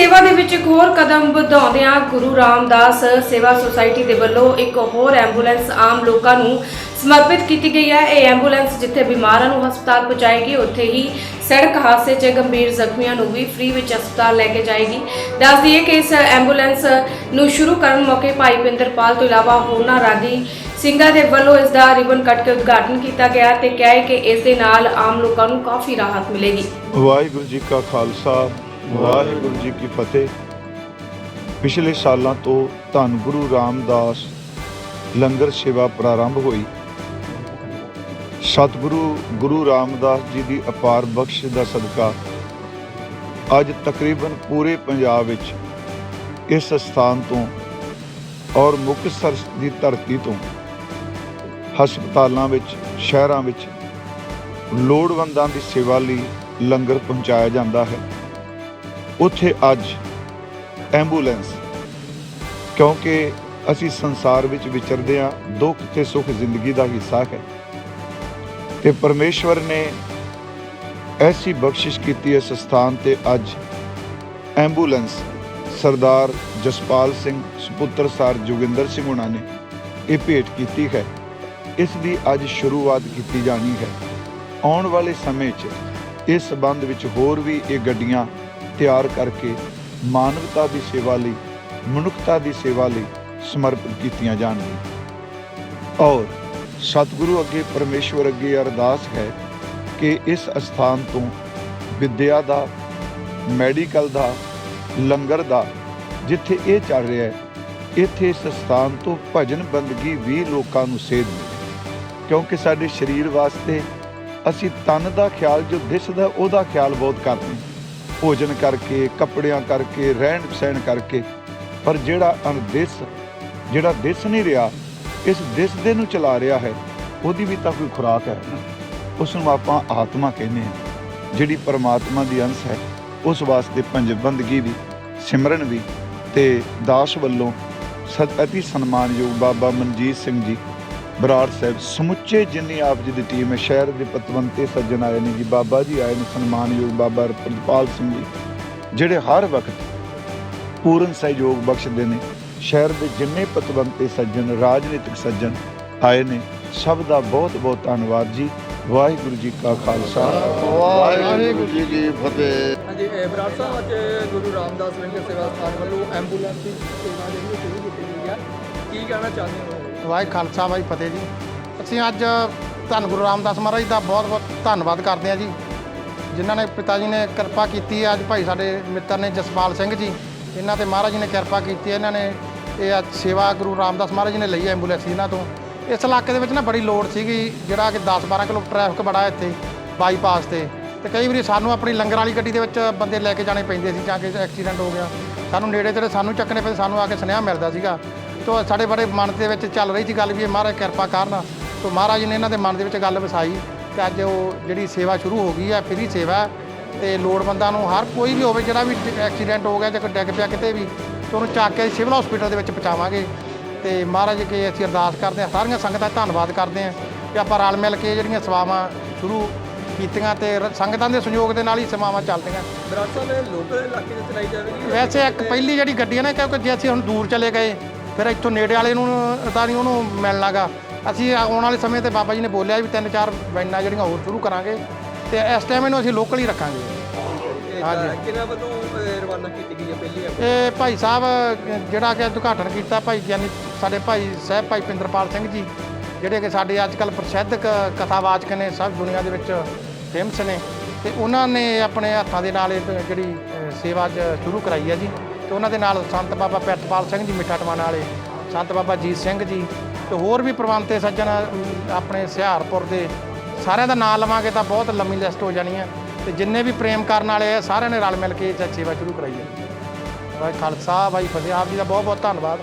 ਸੇਵਾ ਦੇ ਵਿੱਚ ਇੱਕ ਹੋਰ ਕਦਮ ਵਧਾਉਂਦਿਆਂ ਗੁਰੂ ਰਾਮਦਾਸ ਸੇਵਾ ਸੁਸਾਇਟੀ ਦੇ ਵੱਲੋਂ ਇੱਕ ਹੋਰ ਐਂਬੂਲੈਂਸ ਆਮ ਲੋਕਾਂ ਨੂੰ ਸਮਰਪਿਤ ਕੀਤੀ ਗਈ ਹੈ। ਇਹ ਐਂਬੂਲੈਂਸ ਜਿੱਥੇ ਬਿਮਾਰਾਂ ਨੂੰ ਹਸਪਤਾਲ ਪਹੁੰਚਾਏਗੀ, ਉੱਥੇ ਹੀ ਸੜਕ ਹਾਦਸੇ 'ਚ ਗੰਭੀਰ ਜ਼ਖਮੀਆਂ ਨੂੰ ਵੀ ਫ੍ਰੀ ਵਿੱਚ ਹਸਪਤਾਲ ਲੈ ਕੇ ਜਾਏਗੀ। ਦੱਸ ਦਈਏ ਕਿ ਇਸ ਐਂਬੂਲੈਂਸ ਨੂੰ ਸ਼ੁਰੂ ਕਰਨ ਮੌਕੇ ਭਾਈ ਪਿੰਦਰਪਾਲ ਤੋਂ ਇਲਾਵਾ ਹੋਰਨਾਂ ਰਾਗੀ ਸਿੰਘਾਂ ਦੇ ਵੱਲੋਂ ਇਸ ਦਾ ਰਿਬਨ ਕੱਟ ਕੇ ਉਦਘਾਟਨ ਕੀਤਾ ਗਿਆ ਤੇ ਕਿਹਾ ਕਿ ਇਸ ਦੇ ਨਾਲ ਆਮ ਲੋਕਾਂ ਨੂੰ ਕਾਫੀ ਰਾਹਤ ਮਿਲੇਗੀ। ਵਾਹਿਗੁਰੂ ਜੀ ਕਾ ਖਾਲਸਾ ਵਾਹਿਗੁਰੂ ਜੀ ਕੀ ਫਤਿਹ। ਪਿਛਲੇ ਸਾਲਾਂ ਤੋਂ ਧੰਨ ਗੁਰੂ ਰਾਮਦਾਸ ਲੰਗਰ ਸੇਵਾ ਪ੍ਰਾਰੰਭ ਹੋਈ। ਸਤਿਗੁਰੂ ਗੁਰੂ ਰਾਮਦਾਸ ਜੀ ਦੀ ਅਪਾਰ ਬਖਸ਼ ਦਾ ਸਦਕਾ ਅੱਜ ਤਕਰੀਬਨ ਪੂਰੇ ਪੰਜਾਬ ਵਿੱਚ ਇਸ ਸਥਾਨ ਤੋਂ ਔਰ ਮੁਕਤਸਰ ਦੀ ਧਰਤੀ ਤੋਂ ਹਸਪਤਾਲਾਂ ਵਿੱਚ, ਸ਼ਹਿਰਾਂ ਵਿੱਚ ਲੋੜਵੰਦਾਂ ਦੀ ਸੇਵਾ ਲਈ ਲੰਗਰ ਪਹੁੰਚਾਇਆ ਜਾਂਦਾ ਹੈ। ਉੱਥੇ ਅੱਜ ਐਂਬੂਲੈਂਸ, ਕਿਉਂਕਿ ਅਸੀਂ ਸੰਸਾਰ ਵਿੱਚ ਵਿਚਰਦੇ ਹਾਂ, ਦੁੱਖ ਤੇ ਸੁੱਖ ਜ਼ਿੰਦਗੀ ਦਾ ਹਿੱਸਾ ਹੈ। ਤੇ ਪਰਮੇਸ਼ਵਰ ਨੇ ਐਸੀ ਬਖਸ਼ਿਸ਼ ਕੀਤੀ ਇਸ ਸਥਾਨ ਤੇ ਅੱਜ ਐਂਬੂਲੈਂਸ ਸਰਦਾਰ ਜਸਪਾਲ ਸਿੰਘ, ਸੁਪੁੱਤਰ ਸਰ ਜੋਗਿੰਦਰ ਸਿੰਘ ਉਹਨਾਂ ਨੇ ਇਹ ਭੇਟ ਕੀਤੀ ਹੈ। ਇਸ ਦੀ ਅੱਜ ਸ਼ੁਰੂਆਤ ਕੀਤੀ ਜਾਣੀ ਹੈ। ਆਉਣ ਵਾਲੇ ਸਮੇਂ 'ਚ ਇਸ ਸਬੰਧ ਵਿੱਚ ਹੋਰ ਵੀ ਇਹ ਗੱਡੀਆਂ ਤਿਆਰ ਕਰਕੇ ਮਾਨਵਤਾ ਦੀ ਸੇਵਾ ਲਈ, ਮਨੁੱਖਤਾ ਦੀ ਸੇਵਾ ਲਈ ਸਮਰਪਿਤ ਕੀਤੀਆਂ ਜਾਣਗੀਆਂ। ਔਰ ਸਤਿਗੁਰੂ ਅੱਗੇ ਪਰਮੇਸ਼ਵਰ ਅੱਗੇ ਅਰਦਾਸ ਹੈ ਕਿ ਇਸ ਅਸਥਾਨ ਤੋਂ ਵਿਦਿਆ ਦਾ, ਮੈਡੀਕਲ ਦਾ, ਲੰਗਰ ਦਾ, ਜਿੱਥੇ ਇਹ ਚੱਲ ਰਿਹਾ ਹੈ, ਇੱਥੇ ਇਸ ਸਥਾਨ ਤੋਂ ਭਜਨ ਬੰਦਗੀ ਵੀ ਲੋਕਾਂ ਨੂੰ ਸੇਧ ਮਿਲੇ। ਕਿਉਂਕਿ ਸਾਡੇ ਸਰੀਰ ਵਾਸਤੇ ਅਸੀਂ ਤਨ ਦਾ ਖਿਆਲ ਜੋ ਦਿਸਦਾ ਉਹਦਾ ਖਿਆਲ ਬਹੁਤ ਕਰਦੇ ਹਾਂ। ਭੋਜਨ ਕਰਕੇ, ਕੱਪੜਿਆਂ ਕਰਕੇ ਰਹਿਣ ਸਹਿਣ ਕਰਕੇ, ਪਰ ਜਿਹੜਾ ਅਣਦਿਸ, ਜਿਹੜਾ ਦਿਸ ਨਹੀਂ ਰਿਹਾ, ਇਸ ਦਿਸ ਦੇ ਨੂੰ ਚਲਾ ਰਿਹਾ ਹੈ, ਉਹਦੀ ਵੀ ਤਾਂ ਕੋਈ ਖੁਰਾਕ ਹੈ ਨਾ। ਉਸ ਨੂੰ ਆਪਾਂ ਆਤਮਾ ਕਹਿੰਦੇ ਹਾਂ, ਜਿਹੜੀ ਪਰਮਾਤਮਾ ਦੀ ਅੰਸ਼ ਹੈ, ਉਸ ਵਾਸਤੇ ਪੰਜ ਬੰਦਗੀ ਵੀ, ਸਿਮਰਨ ਵੀ, ਤੇ ਦਾਸ ਵੱਲੋਂ ਸਤ ਅਤੀ ਸਨਮਾਨਯੋਗ ਬਾਬਾ ਮਨਜੀਤ ਸਿੰਘ ਜੀ ਬਰਾੜ ਸਾਹਿਬ ਸਮੁੱਚੇ ਜਿੰਨੀ ਆਪ ਜੀ ਦੀ ਟੀਮ ਹੈ ਸ਼ਹਿਰ ਦੇ ਪਤਵੰਤੇ ਸੱਜਣ ਆਏ ਨੇ ਜੀ ਬਾਬਾ ਜੀ ਆਏ ਨੇ ਸਨਮਾਨਯੋਗ ਬਾਬਾ ਪ੍ਰਤਪਾਲ ਸਿੰਘ ਜੀ ਜਿਹੜੇ ਹਰ ਵਕਤ ਪੂਰਨ ਸਹਿਯੋਗ ਬਖਸ਼ਦੇ ਨੇ ਸ਼ਹਿਰ ਦੇ ਜਿੰਨੇ ਪਤਵੰਤੇ ਸੱਜਣ ਰਾਜਨੀਤਿਕ ਸੱਜਣ ਆਏ ਨੇ ਸਭ ਦਾ ਬਹੁਤ ਬਹੁਤ ਧੰਨਵਾਦ ਜੀ ਵਾਹਿਗੁਰੂ ਜੀ ਕਾ ਖਾਲਸਾ। ਵਾਹਿਗੁਰੂ ਜੀ ਕੀ ਫਤਿਹ। ਹਾਂਜੀ ਬਰਾੜ ਸਾਹਿਬ ਅੱਜ ਗੁਰੂ ਰਾਮਦਾਸ ਲੰਗਰ ਸੇਵਾ ਸਥਾਨ ਵੱਲੋਂ ਐਂਬੂਲੈਂਸ ਦੀ ਸੇਵਾ ਜਿਹੜੀ ਸ਼ੁਰੂ ਕੀਤੀ ਗਈ ਹੈ। ਕੀ ਕਹਿਣਾ ਚਾਹੁੰਦੇ ਹੋ? ਵਾਹਿ ਖਾਲਸਾ, ਵਾਹਿ ਫਤਿਹ ਜੀ। ਅਸੀਂ ਅੱਜ ਧੰਨ ਗੁਰੂ ਰਾਮਦਾਸ ਮਹਾਰਾਜ ਦਾ ਬਹੁਤ ਬਹੁਤ ਧੰਨਵਾਦ ਕਰਦੇ ਹਾਂ ਜੀ, ਜਿਨ੍ਹਾਂ ਨੇ ਪਿਤਾ ਜੀ ਨੇ ਕਿਰਪਾ ਕੀਤੀ ਹੈ। ਅੱਜ ਭਾਈ ਸਾਡੇ ਮਿੱਤਰ ਨੇ ਜਸਪਾਲ ਸਿੰਘ ਜੀ, ਇਹਨਾਂ ਤੇ ਮਹਾਰਾਜ ਜੀ ਨੇ ਕਿਰਪਾ ਕੀਤੀ ਹੈ। ਇਹਨਾਂ ਨੇ ਇਹ ਅੱਜ ਸੇਵਾ ਗੁਰੂ ਰਾਮਦਾਸ ਮਹਾਰਾਜ ਜੀ ਨੇ ਲਈ ਹੈ ਐਂਬੂਲੈਂਸ ਇਹਨਾਂ ਤੋਂ। ਇਸ ਇਲਾਕੇ ਦੇ ਵਿੱਚ ਨਾ ਬੜੀ ਲੋੜ ਸੀਗੀ, ਜਿਹੜਾ ਕਿ 10-12 ਕਿਲੋ ਟ੍ਰੈਫਿਕ ਬੜਾ ਇੱਥੇ, ਬਾਈਪਾਸ ਤੇ। ਤੇ ਕਈ ਵਾਰੀ ਸਾਨੂੰ ਆਪਣੀ ਲੰਗਰ ਵਾਲੀ ਗੱਡੀ ਦੇ ਵਿੱਚ ਬੰਦੇ ਲੈ ਕੇ ਜਾਣੇ ਪੈਂਦੇ ਸੀ, ਜਾਂ ਕਿ ਐਕਸੀਡੈਂਟ ਹੋ ਗਿਆ। ਸਾਨੂੰ ਨੇੜੇ ਤੇੜੇ ਸਾਨੂੰ ਚੱਕਣੇ ਪਏ ਸਾਨੂੰ ਆ ਕੇ ਸੁਨੇਹਾ ਮਿਲਦਾ ਸੀਗਾ। ਤੋ ਸਾਡੇ ਬੜੇ ਮਨ ਦੇ ਵਿੱਚ ਚੱਲ ਰਹੀ ਸੀ ਗੱਲ ਵੀ ਇਹ ਮਹਾਰਾਜ ਕਿਰਪਾ ਕਰਨ। ਤੋ ਮਹਾਰਾਜ ਨੇ ਇਹਨਾਂ ਦੇ ਮਨ ਦੇ ਵਿੱਚ ਗੱਲ ਵਸਾਈ। ਤੇ ਅੱਜ ਉਹ ਜਿਹੜੀ ਸੇਵਾ ਸ਼ੁਰੂ ਹੋ ਗਈ ਹੈ ਫ੍ਰੀ ਸੇਵਾ ਤੇ ਲੋੜਵੰਦਾਂ ਨੂੰ ਹਰ ਕੋਈ ਵੀ ਹੋਵੇ ਜਿਹੜਾ ਵੀ ਐਕਸੀਡੈਂਟ ਹੋ ਗਿਆ ਜਾਂ ਕੋਈ ਡਿੱਗ ਪਿਆ ਕਿਤੇ ਵੀ ਤੇ ਉਹਨੂੰ ਚੱਕ ਕੇ ਸਿਵਲ ਹਸਪੀਟਲ ਦੇ ਵਿੱਚ ਪਹੁੰਚਾਵਾਂਗੇ। ਤੇ ਮਹਾਰਾਜ ਅੱਗੇ ਅਸੀਂ ਅਰਦਾਸ ਕਰਦੇ ਹਾਂ ਸਾਰੀਆਂ ਸੰਗਤਾਂ ਦਾ ਧੰਨਵਾਦ ਕਰਦੇ ਹਾਂ। ਕਿ ਆਪਾਂ ਰਲ ਮਿਲ ਕੇ ਜਿਹੜੀਆਂ ਸੇਵਾਵਾਂ ਸ਼ੁਰੂ ਕੀਤੀਆਂ ਤੇ ਸੰਗਤਾਂ ਦੇ ਸਹਿਯੋਗ ਦੇ ਨਾਲ ਹੀ ਸੇਵਾਵਾਂ ਚੱਲਦੀਆਂ। ਇਹ ਲੋਕਲ ਇਲਾਕੇ 'ਚ ਚਲਾਈ ਜਾਵੇਗੀ ਵੈਸੇ ਇੱਕ ਪਹਿਲੀ ਜਿਹੜੀ ਗੱਡੀ ਹੈ ਨਾ ਕਿਉਂਕਿ ਜੇ ਅਸੀਂ ਹੁਣ ਦੂਰ ਚਲੇ ਗਏ ਫਿਰ ਇੱਥੋਂ ਨੇੜੇ ਵਾਲੇ ਨੂੰ ਤਾਂ ਨਹੀਂ ਉਹਨੂੰ ਮਿਲਣਾਗਾ ਅਸੀਂ ਆਉਣ ਵਾਲੇ ਸਮੇਂ ਤੇ ਬਾਬਾ ਜੀ ਨੇ ਬੋਲਿਆ ਵੀ ਤਿੰਨ ਚਾਰ ਵੈਨਾਂ ਜਿਹੜੀਆਂ ਹੋਰ ਸ਼ੁਰੂ ਕਰਾਂਗੇ ਤੇ ਇਸ ਟਾਈਮ ਇਹਨੂੰ ਅਸੀਂ ਲੋਕਲ ਹੀ ਰੱਖਾਂਗੇ। ਹਾਂਜੀ। ਕਿਹਨਾਂ ਵੱਲੋਂ ਰਵਾਨਾ ਕੀਤੀ ਗਈ ਹੈ ਪਹਿਲੀ ਇਹ ਭਾਈ ਸਾਹਿਬ ਜਿਹੜਾ ਕਿ ਉਦਘਾਟਨ ਕੀਤਾ ਭਾਈ ਗਿਆਨੀ ਸਾਡੇ ਭਾਈ ਸਾਹਿਬ ਭਾਈ ਪਿੰਦਰਪਾਲ ਸਿੰਘ ਜੀ ਜਿਹੜੇ ਕਿ ਸਾਡੇ ਅੱਜ ਕੱਲ ਪ੍ਰਸਿੱਧ ਕਥਾਵਾਚਕ ਨੇ ਸਭ ਦੁਨੀਆ ਦੇ ਵਿੱਚ ਫੇਮਸ ਨੇ। ਤੇ ਉਹਨਾਂ ਨੇ ਆਪਣੇ ਹੱਥਾਂ ਦੇ ਨਾਲ ਇਹ ਜਿਹੜੀ ਸੇਵਾ ਸ਼ੁਰੂ ਕਰਾਈ ਹੈ ਜੀ। ਤੇ ਉਹਨਾਂ ਦੇ ਨਾਲ ਸੰਤ ਬਾਬਾ ਪ੍ਰਿਤਪਾਲ ਸਿੰਘ ਜੀ, ਮਿੱਠਾ ਟਵਾਣਾ ਵਾਲੇ, ਸੰਤ ਬਾਬਾ ਜੀਤ ਸਿੰਘ ਜੀ ਤੇ ਹੋਰ ਵੀ ਪ੍ਰਬੰਧਤੇ ਸੱਜਣ ਆਪਣੇ ਸਿਹਾਰਪੁਰ ਦੇ ਸਾਰਿਆਂ ਦਾ ਨਾਮ ਲਵਾਂਗੇ ਤਾਂ ਬਹੁਤ ਲੰਮੀ ਲਿਸਟ ਹੋ ਜਾਣੀ ਹੈ ਤੇ ਜਿੰਨੇ ਵੀ ਪ੍ਰੇਮ ਕਰਨ ਵਾਲੇ ਆ, ਸਾਰਿਆਂ ਨੇ ਰਲ ਮਿਲ ਕੇ ਇਹ ਸੇਵਾ ਸ਼ੁਰੂ ਕਰਾਈ ਹੈ। ਵਾਹਿ ਖਾਲਸਾ, ਵਾਹਿ ਫਤਿਹ, ਆਪ ਜੀ ਦਾ ਬਹੁਤ ਬਹੁਤ ਧੰਨਵਾਦ।